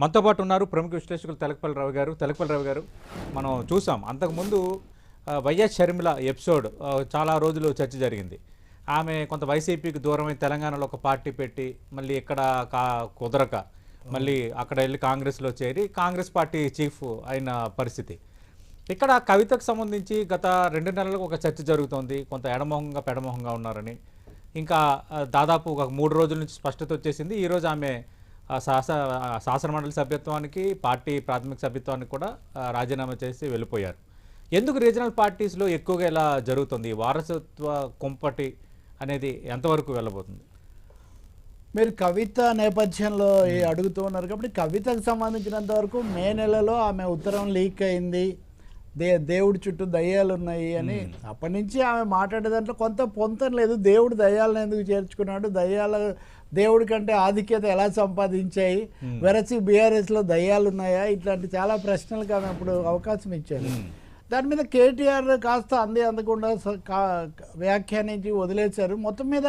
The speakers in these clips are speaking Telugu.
మనతో పాటు ఉన్నారు ప్రముఖ విశ్లేషకులు తెలకపల్లి రావు గారు. తెలకపల్లి రావు గారు మనం చూసాం. అంతకుముందు వైఎస్ షర్మిల ఎపిసోడ్ చాలా రోజులు చర్చ జరిగింది. ఆమె కొంత వైసీపీకి దూరమై తెలంగాణలో ఒక పార్టీ పెట్టి మళ్ళీ ఇక్కడ కా కుదరక మళ్ళీ అక్కడ వెళ్ళి కాంగ్రెస్లో చేరి కాంగ్రెస్ పార్టీ చీఫ్ అయిన పరిస్థితి. ఇక్కడ కవితకు సంబంధించి గత రెండు నెలలకు ఒక చర్చ జరుగుతోంది. కొంత ఎడమొహంగా పెడమొహంగా ఉన్నారని. ఇంకా దాదాపు ఒక మూడు రోజుల నుంచి స్పష్టత వచ్చేసింది. ఈరోజు ఆమె ఆ, శాస ఆ, శాసనమండలి సభ్యత్వానికి పార్టీ ప్రాథమిక సభ్యత్వానికి కూడా రాజీనామా చేసి వెళ్ళిపోయారు. ఎందుకు రీజనల్ పార్టీస్లో ఎక్కువగా ఇలా జరుగుతుంది? వారసత్వ కుంపటి అనేది ఎంతవరకు వెళ్ళబోతుంది? మీరు కవిత నేపథ్యంలో అడుగుతూ ఉన్నారు కాబట్టి కవితకు సంబంధించినంత వరకు మే నెలలో ఆమె ఉత్తరం లీక్ అయింది. దే దేవుడి చుట్టూ దయ్యాలు ఉన్నాయి అని. అప్పటి నుంచి ఆమె మాట్లాడే దాంట్లో కొంత పొంతం లేదు. దేవుడు దయ్యాలను ఎందుకు చేర్చుకున్నాడు? దయ్యాల దేవుడి కంటే ఆధిక్యత ఎలా సంపాదించాయి? వెరసి బీఆర్ఎస్లో దయ్యాలు ఉన్నాయా ఇట్లాంటి చాలా ప్రశ్నలకు ఆమె అప్పుడు అవకాశం ఇచ్చారు. దాని మీద కేటీఆర్ కాస్త అంది అందకుండా వ్యాఖ్యానించి వదిలేశారు. మొత్తం మీద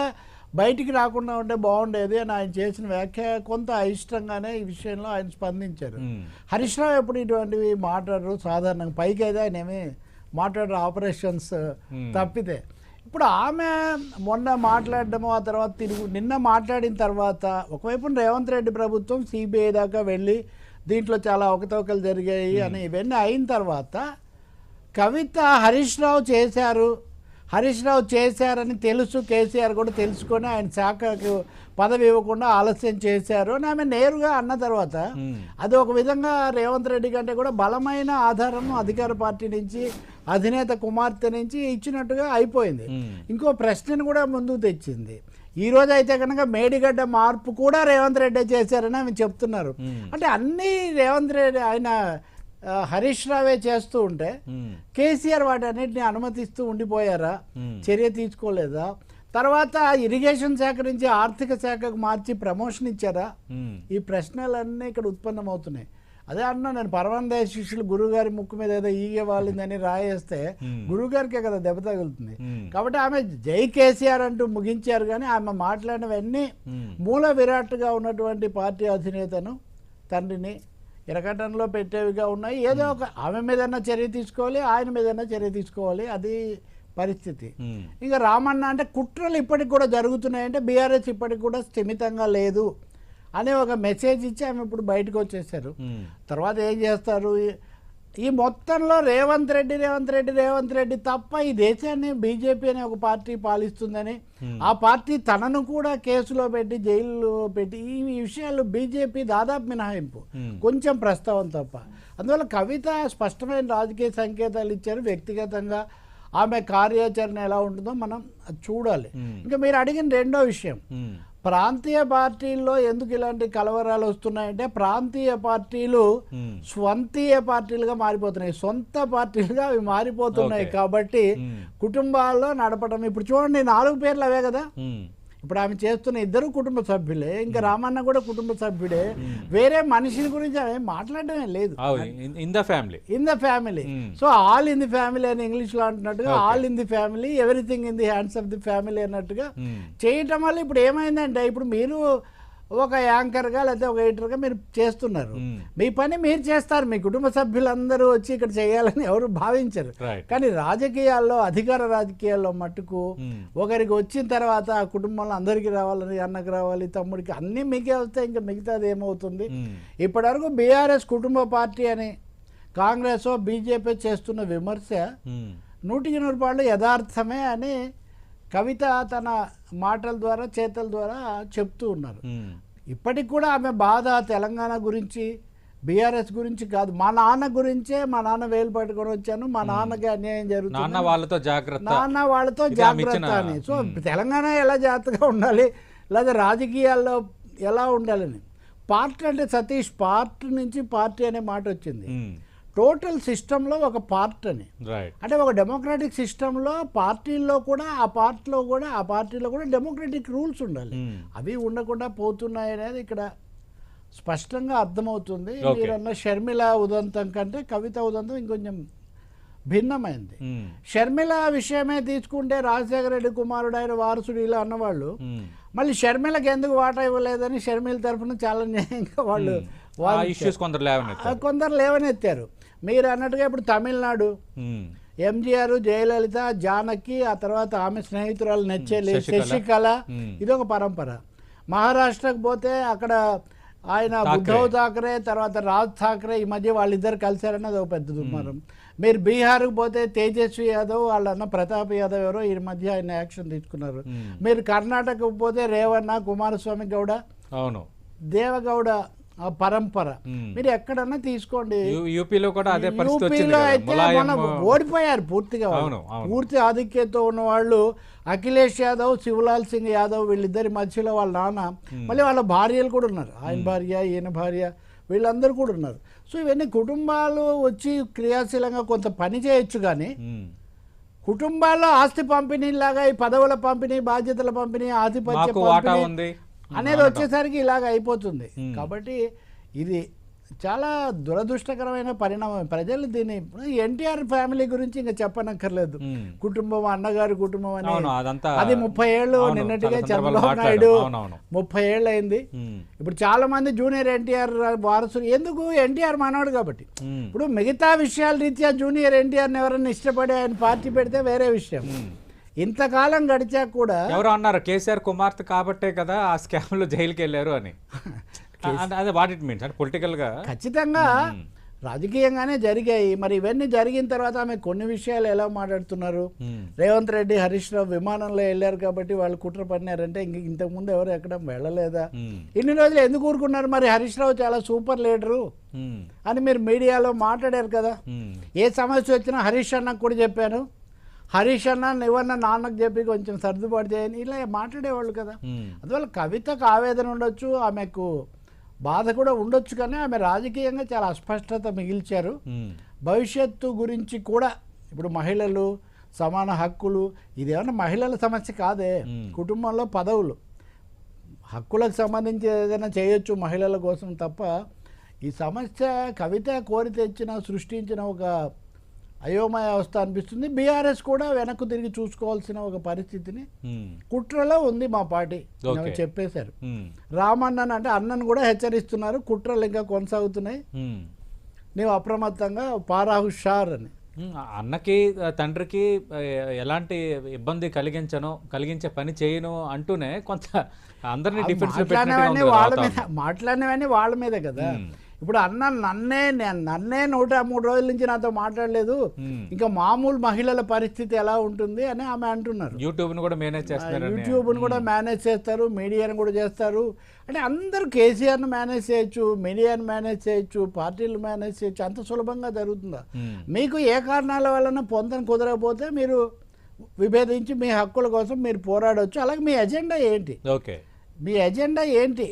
బయటికి రాకుండా ఉంటే బాగుండేది అని ఆయన చేసిన వ్యాఖ్య కొంత అయిష్టంగానే ఈ విషయంలో ఆయన స్పందించారు. హరీష్ రావు ఎప్పుడు ఇటువంటివి మాట్లాడరు? సాధారణంగా పైకి అయితే ఆయన ఏమి మాట్లాడరు ఆపరేషన్స్ తప్పితే. ఇప్పుడు ఆమె మొన్న మాట్లాడడము ఆ తర్వాత తిరుగు నిన్న మాట్లాడిన తర్వాత ఒకవైపు రేవంత్ రెడ్డి ప్రభుత్వం సిబిఐ దాకా వెళ్ళి దీంట్లో చాలా అవకతవకలు జరిగాయి అని ఇవన్నీ అయిన తర్వాత కవిత హరీష్ రావు చేశారు హరీష్ రావు చేశారని తెలుసు కేసీఆర్ కూడా తెలుసుకొని ఆయన శాఖకు పదవి ఇవ్వకుండా ఆలస్యం చేశారు అని ఆమె నేరుగా అన్న తర్వాత. అది ఒక విధంగా రేవంత్ రెడ్డి కంటే కూడా బలమైన ఆధారం అధికార పార్టీ నుంచి అధినేత కుమార్తె నుంచి ఇచ్చినట్టుగా అయిపోయింది. ఇంకో ప్రశ్నను కూడా ముందుకు తెచ్చింది ఈ రోజు అయితే కనుక మేడిగడ్డ మార్పు కూడా రేవంత్ రెడ్డి చేశారని ఆమె చెప్తున్నారు. అంటే అన్ని రేవంత్ రెడ్డి ఆయన హరీష్ రావే చేస్తూ ఉంటే. కేసీఆర్ వాటన్నిటిని అనుమతిస్తూ ఉండిపోయారా. చర్య తీసుకోలేదా తర్వాత ఇరిగేషన్ శాఖ నుంచి ఆర్థిక శాఖకు మార్చి ప్రమోషన్ ఇచ్చారా. ఈ ప్రశ్నలన్నీ ఇక్కడ ఉత్పన్నమవుతున్నాయి అదే అన్నా నేను పరమానంద శిష్యులు గురువుగారి ముక్కు మీద ఏదో ఈగ వాలిందని రాయేస్తే. గురువుగారికే కదా దెబ్బ తగులుతుంది. కాబట్టి ఆమె జై కేసీఆర్ అంటూ ముగించారు కానీ ఆమె మాట్లాడినవన్నీ. మూల విరాట్గా ఉన్నటువంటి పార్టీ అధినేతను తండ్రిని ఇరకటంలో పెట్టేవిగా ఉన్నాయి ఏదో ఒక ఆమె మీదన్నా చర్య తీసుకోవాలి ఆయన మీదన్నా చర్య తీసుకోవాలి అది పరిస్థితి. ఇంకా రామన్న అంటే కుట్రలు ఇప్పటికి కూడా జరుగుతున్నాయంటే బీఆర్ఎస్ ఇప్పటికి కూడా స్థిమితంగా లేదు అనే ఒక మెసేజ్ ఇచ్చి ఆమె ఇప్పుడు బయటకు వచ్చేసారు. తర్వాత ఏం చేస్తారు ఈ- మొత్తంలో రేవంత్ రెడ్డి రేవంత్ రెడ్డి రేవంత్ రెడ్డి తప్ప ఈ దేశాన్ని బీజేపీ అనే ఒక పార్టీ పాలిస్తుందని ఆ పార్టీ తనను కూడా కేసులో పెట్టి జైల్లో పెట్టి ఈ విషయాలు బీజేపీ దాదాపు మినహాయింపు. కొంచెం ప్రస్తావన తప్ప అందువల్ల కవిత స్పష్టమైన రాజకీయ సంకేతాలు ఇచ్చారు వ్యక్తిగతంగా ఆమె కార్యాచరణ ఎలా ఉంటుందో మనం అది చూడాలి. ఇంకా మీరు అడిగిన రెండో విషయం. ప్రాంతీయ పార్టీల్లో ఎందుకు ఇలాంటి కలవరాలు వస్తున్నాయంటే ప్రాంతీయ పార్టీలు మ్మ్. స్వంతీయ పార్టీలుగా మారిపోతున్నాయి సొంత పార్టీలుగా అవి మారిపోతున్నాయి. కాబట్టి మ్మ్. కుటుంబాల్లో నడపడం ఇప్పుడు చూడండి నాలుగు పేర్లు అవే కదా మ్మ్. ఇప్పుడు ఆమె చేస్తున్న ఇద్దరు కుటుంబ సభ్యులే ఇంకా రామన్న కూడా కుటుంబ సభ్యుడే. వేరే మనిషిని గురించి ఆమె మాట్లాడడమే లేదు. In the family. In the family. So all in the family అని ఇంగ్లీష్లో అంటున్నట్టుగా all in the family everything in the hands of the family అన్నట్టుగా. చేయటం వల్ల ఇప్పుడు ఏమైందంటే ఇప్పుడు మీరు ఒక యాంకర్గా లేకపోతే ఒక ఎడిటర్గా మీరు చేస్తున్నారు. మీ పని మీరు చేస్తారు మీ కుటుంబ సభ్యులందరూ వచ్చి ఇక్కడ చేయాలని ఎవరు భావించరు. కానీ రాజకీయాల్లో అధికార రాజకీయాల్లో మట్టుకు. ఒకరికి వచ్చిన తర్వాత ఆ కుటుంబంలో అందరికీ రావాలని అన్నకి రావాలి తమ్ముడికి అన్నీ మీకే వస్తే ఇంకా మిగతాది ఏమవుతుంది. ఇప్పటివరకు బీఆర్ఎస్ కుటుంబ పార్టీ అని కాంగ్రెస్ బీజేపీ చేస్తున్న విమర్శ. నూటికి నూరు పాళ్ళు యథార్థమే అని కవిత తన మాటల ద్వారా చేతల ద్వారా చెప్తూ ఉన్నారు. ఇప్పటికి కూడా ఆమె బాధ తెలంగాణ గురించి బీఆర్ఎస్ గురించి కాదు. మా నాన్న గురించే మా నాన్న వేలు పట్టుకొని వచ్చాను. మా నాన్నకి అన్యాయం నాన్న జరుగుతుంది వాళ్ళతో జాగ్రత్త. నాన్న వాళ్ళతో జాగ్రత్త అని. సో తెలంగాణ ఎలా జాగ్రత్తగా ఉండాలి? లేదా రాజకీయాల్లో ఎలా ఉండాలని? పార్టీ అంటే సతీష్ పార్టీ నుంచి పార్టీ అనే మాట వచ్చింది. టోటల్ సిస్టంలో ఒక పార్ట్ అని అంటే ఒక డెమోక్రాటిక్ సిస్టంలో పార్టీల్లో కూడా ఆ పార్టీలో కూడా ఆ పార్టీలో కూడా డెమోక్రటిక్ రూల్స్ ఉండాలి మ్మ్. అవి ఉండకుండా పోతున్నాయి అనేది ఇక్కడ స్పష్టంగా అర్థమవుతుంది. మీరన్న షర్మిల ఉదంతం కంటే కవిత ఉదంతం ఇంకొంచెం భిన్నమైంది మ్మ్. షర్మిల విషయమే తీసుకుంటే రాజశేఖర రెడ్డి కుమారుడు ఆయన వారసుడు ఇలా అన్నవాళ్ళు మ్మ్. మళ్ళీ షర్మిలకి ఎందుకు వాటా ఇవ్వలేదని షర్మిల తరఫున చాలా న్యాయంగా వాళ్ళు కొందరు లేవనెత్తారు మీరు అన్నట్టుగా ఇప్పుడు తమిళనాడు. ఎంజీఆర్ జయలలిత జానకి ఆ తర్వాత ఆమె స్నేహితురాలు నెచ్చెలి శశికళ. శశికళ. ఉమ్. ఇదొక పరంపర. మహారాష్ట్రకు పోతే అక్కడ ఆయన. ఉద్ధవ్ ఠాక్రే తర్వాత రాజ్ ఠాక్రే ఈ మధ్య వాళ్ళిద్దరు కలిశారని అది ఒక పెద్ద దుర్మారం మీరు బీహార్కి పోతే తేజస్వి యాదవ్ వాళ్ళ అన్న ప్రతాప్ యాదవ్ ఎవరో ఈ మధ్య ఆయన యాక్షన్ తీసుకున్నారు. మీరు కర్ణాటకకు పోతే రేవಣ್ణ కుమారస్వామి గౌడ. అవును. దేవగౌడ ఆ పరంపర. మీరు ఎక్కడన్నా తీసుకోండి యూపీలో కూడా అదే యూపీలో. అయితే ఓడిపోయారు పూర్తిగా. పూర్తి ఆధిక్యతతో ఉన్న వాళ్ళు అఖిలేష్ యాదవ్ శివలాల్ సింగ్ యాదవ్ వీళ్ళిద్దరి మధ్యలో వాళ్ళ నాన్న మళ్ళీ వాళ్ళ భార్యలు కూడా ఉన్నారు ఆయన భార్య ఈయన భార్య వీళ్ళందరూ కూడా ఉన్నారు సో ఇవన్నీ కుటుంబాలు వచ్చి క్రియాశీలంగా కొంత పని చేయొచ్చు కానీ. కుటుంబాల్లో ఆస్తి పంపిణీ లాగా ఈ పదవుల పంపిణీ బాధ్యతల పంపిణీ ఆధిపత్య పంపిణీ అనేది వచ్చేసరికి ఇలాగ అయిపోతుంది. కాబట్టి ఇది చాలా దురదృష్టకరమైన పరిణామం. ప్రజలు దీన్ని ఎన్టీఆర్ ఫ్యామిలీ గురించి ఇంకా చెప్పనక్కర్లేదు. కుటుంబం అన్నగారి కుటుంబం అని అది ముప్పై ఏళ్ళు నిన్నటిగా చంద్రబాబు. నాయుడు ముప్పై ఏళ్ళు అయింది. ఇప్పుడు చాలా మంది జూనియర్ ఎన్టీఆర్ వారసులు ఎందుకు ఎన్టీఆర్ మనవాడు కాబట్టి. ఇప్పుడు మిగతా విషయాల రీత్యా జూనియర్ ఎన్టీఆర్ని ఎవరైనా ఇష్టపడి ఆయన పార్టీ పెడితే వేరే విషయం. ఇంతకాలం గడిచాక కూడా ఎవరో అన్నారు కేసీఆర్ కుమార్తె కాబట్టే కదా ఆ స్కామ్లో జైలుకి వెళ్ళారు అని. అదే వాట్ ఇట్ మీన్స్ అంటే పొలిటికల్గా ఖచ్చితంగా రాజకీయంగానే జరిగాయి. మరి ఇవన్నీ జరిగిన తర్వాత ఆమె కొన్ని విషయాలు ఎలా మాట్లాడుతున్నారు? ఉమ్, రేవంత్ రెడ్డి హరీష్ రావు విమానంలో వెళ్ళారు కాబట్టి వాళ్ళు కుట్ర పడినారంటే ఇంక ఇంతకుముందు ఎవరు ఎక్కడ వెళ్ళలేదా? ఉమ్, ఇన్ని రోజులు ఎందుకు ఊరుకున్నారు మరి? హరీష్ రావు చాలా సూపర్ లీడరు. అని మీరు మీడియాలో మాట్లాడారు కదా. ఏ సమస్య వచ్చినా హరీష్ అన్నకు కూడా చెప్పాను. హరీష్ అన్న నువ్వన్న నాన్నకు చెప్పి కొంచెం సర్దుబాటు చేయని ఇలా మాట్లాడేవాళ్ళు కదా. అందువల్ల కవితకు ఆవేదన ఉండొచ్చు ఆమెకు బాధ కూడా ఉండొచ్చు కానీ ఆమె రాజకీయంగా చాలా అస్పష్టత మిగిల్చారు. భవిష్యత్తు గురించి కూడా ఇప్పుడు మహిళలు సమాన హక్కులు ఇదేమన్నా మహిళల సమస్య కాదే. కుటుంబంలో పదవులు. హక్కులకు సంబంధించి ఏదైనా చేయొచ్చు మహిళల కోసం తప్ప ఈ సమస్య కవిత కోరి తెచ్చిన సృష్టించిన ఒక అయోమయ అవస్థ అనిపిస్తుంది. బీఆర్ఎస్ కూడా వెనక్కు తిరిగి చూసుకోవాల్సిన ఒక పరిస్థితిని కుట్రలో ఉంది మా పార్టీ. చెప్పేశారు. రామన్నన్ అంటే అన్నను కూడా హెచ్చరిస్తున్నారు. కుట్రలు ఇంకా కొనసాగుతున్నాయి. నీవు అప్రమత్తంగా పారాహు షార్ అని. అన్నకి తండ్రికి ఎలాంటి ఇబ్బంది కలిగించను కలిగించే పని చేయను అంటూనే కొంత అందరినీ డిఫెన్స్ మాట్లాడినవన్నీ వాళ్ళ మీద వాళ్ళ మీదే కదా. ఇప్పుడు అన్న నన్నే నేను నన్నే నూట మూడు రోజుల నుంచి నాతో మాట్లాడలేదు. ఇంకా మామూలు మహిళల పరిస్థితి ఎలా ఉంటుంది అని ఆమె అంటున్నారు. యూట్యూబ్ను కూడా మేనేజ్ చేస్తున్నారని. యూట్యూబ్ను కూడా మేనేజ్ చేస్తారు మీడియాను కూడా చేస్తారు. అంటే అందరూ కేసీఆర్ను మేనేజ్ చేయొచ్చు మీడియాను మేనేజ్ చేయొచ్చు పార్టీలు మేనేజ్ చేయొచ్చు అంత సులభంగా జరుగుతుందా? మీకు ఏ కారణాల వలన పొందన కుదరకపోతే మీరు విభేదించి మీ హక్కుల కోసం మీరు పోరాడవచ్చు అలాగే మీ ఎజెండా ఏంటి? ఓకే. మీ ఎజెండా ఏంటి?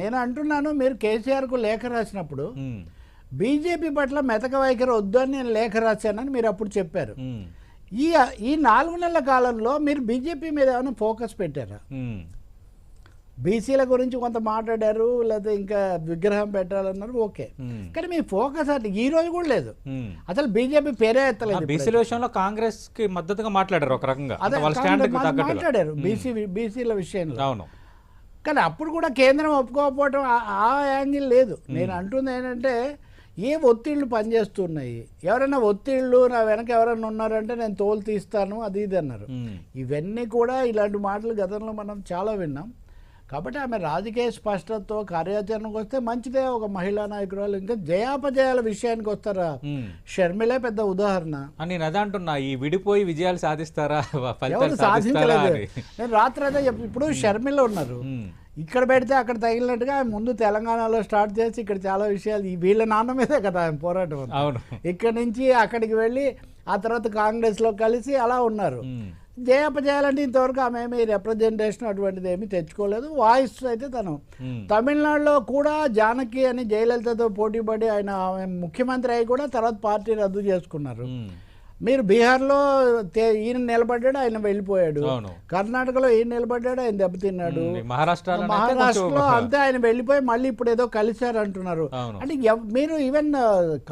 నేను అంటున్నాను మీరు కేసీఆర్కు లేఖ రాసినప్పుడు బీజేపీ పట్ల మెతక వైఖరి వద్దు అని నేను లేఖ రాశానని మీరు అప్పుడు చెప్పారు. ఈ ఈ నాలుగు నెలల కాలంలో మీరు బీజేపీ మీద ఏమైనా ఫోకస్ పెట్టారా? బీసీల గురించి కొంత మాట్లాడారు లేకపోతే ఇంకా విగ్రహం పెట్టాలన్నారు ఓకే. కానీ మీ ఫోకస్ అట్లా ఈ రోజు కూడా లేదు. అసలు బీజేపీ పేరే ఎత్తలేదు. బీసీల విషయంలో కాంగ్రెస్కి మద్దతుగా మాట్లాడారు ఒక రకంగా. అంటే మాట్లాడారు. బీసీ బీసీల విషయంలో. అవును. కానీ అప్పుడు కూడా కేంద్రం ఒప్పుకోకపోవటం ఆ- యాంగిల్ లేదు. నేను అంటుంది ఏంటంటే ఏ ఒత్తిళ్ళు పనిచేస్తున్నాయి? ఎవరైనా ఒత్తిళ్ళు నా వెనక ఎవరైనా ఉన్నారంటే నేను తోలు తీస్తాను అది ఇది అన్నారు. ఇవన్నీ కూడా ఇలాంటి మాటలు గతంలో మనం చాలా విన్నాం. కాబట్టి ఆమె రాజకీయ స్పష్టతతో కార్యాచరణకు వస్తే మంచిదే. ఒక మహిళా నాయకురాలు ఇంకా జయాపజయాల విషయానికి వస్తారా. షర్మిలే పెద్ద ఉదాహరణ. అని నేను అదే అంటున్నా ఈ విడిపోయి విజయాలు సాధిస్తారా? సాధించలేదు. నేను రాత్రి అదే ఇప్పుడు షర్మిల ఉన్నారు. ఇక్కడ పెడితే అక్కడ తగిలినట్టుగా ఆమె ముందు తెలంగాణలో స్టార్ట్ చేసి ఇక్కడ చాలా విషయాలు ఈ వీళ్ళ నాన్న మీదే కదా ఆయన పోరాటం ఇక్కడ నుంచి అక్కడికి వెళ్ళి ఆ తర్వాత కాంగ్రెస్లో కలిసి అలా ఉన్నారు. జయాపజయాలంటే ఇంతవరకు ఆమె ఏమి రిప్రజెంటేషన్ అటువంటిది ఏమీ తెచ్చుకోలేదు. వాయిస్ అయితే తను. ఉమ్, తమిళనాడులో కూడా జానకి అని జయలలితతో పోటీపడి ఆయన ఆమె ముఖ్యమంత్రి అయి కూడా తర్వాత పార్టీ రద్దు చేసుకున్నారు. ఉమ్, మీరు బీహార్లో ఈయన నిలబడ్డాడు ఆయన వెళ్ళిపోయాడు. కర్ణాటకలో ఈయన నిలబడ్డాడు ఆయన దెబ్బతిన్నాడు. మహారాష్ట్రలో అయితే మహారాష్ట్రలో అంతే ఆయన వెళ్ళిపోయి మళ్ళీ ఇప్పుడు ఏదో కలిశారు అంటున్నారు. అంటే మీరు ఈవెన్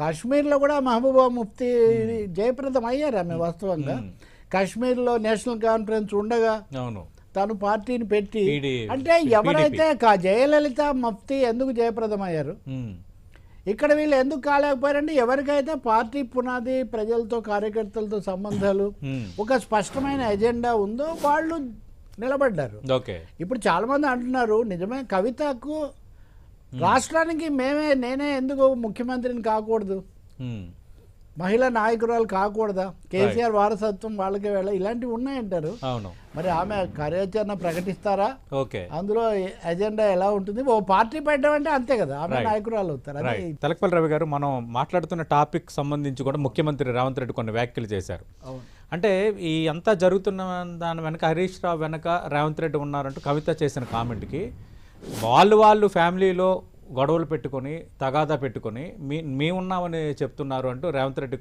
కాశ్మీర్లో కూడా మహబూబా ముఫ్తీ జయప్రదం అయ్యారు ఆమె వాస్తవంగా. కాశ్మీర్లో నేషనల్ కాన్ఫరెన్స్ ఉండగా అవును. తను పార్టీని పెట్టి అంటే ఎవరైతే కా- జయలలిత ముఫ్తీ ఎందుకు జయప్రదం అయ్యారు ఉమ్, ఇక్కడ వీళ్ళు ఎందుకు కాలేకపోయారంటే ఎవరికైతే పార్టీ పునాది ప్రజలతో కార్యకర్తలతో సంబంధాలు. ఒక స్పష్టమైన ఎజెండా ఉందో వాళ్ళు నిలబడ్డారు. ఇప్పుడు చాలా మంది అంటున్నారు నిజమే కవితకు రాష్ట్రానికి మేమే నేనే ఎందుకు ముఖ్యమంత్రిని కాకూడదు. మహిళా నాయకురాలు కాకూడదా? కేసీఆర్ వారసత్వం వాళ్ళకే వెళ్ళ ఇలాంటివి ఉన్నాయంటారు. అవును. మరి ఆమె కార్యాచరణ ప్రకటిస్తారా? ఓకే. అందులో ఎజెండా ఎలా ఉంటుంది? ఓ పార్టీ పెట్టమంటే అంతే కదా ఆమె. నాయకురాలు అవుతారు. తెలకపల్లి రవి గారు మనం మాట్లాడుతున్న టాపిక్ సంబంధించి కూడా ముఖ్యమంత్రి రేవంత్ రెడ్డి కొన్ని వ్యాఖ్యలు చేశారు. అంటే ఈ అంతా జరుగుతున్న దాని వెనక హరీష్ రావు వెనక రేవంత్ రెడ్డి ఉన్నారంటూ కవిత చేసిన కామెంట్కి వాళ్ళు వాళ్ళు ఫ్యామిలీలో గొడవలు పెట్టుకొని తగాదా పెట్టుకొని మీ మేమున్నామని చెప్తున్నారు అంటూ రేవంత్ రెడ్డి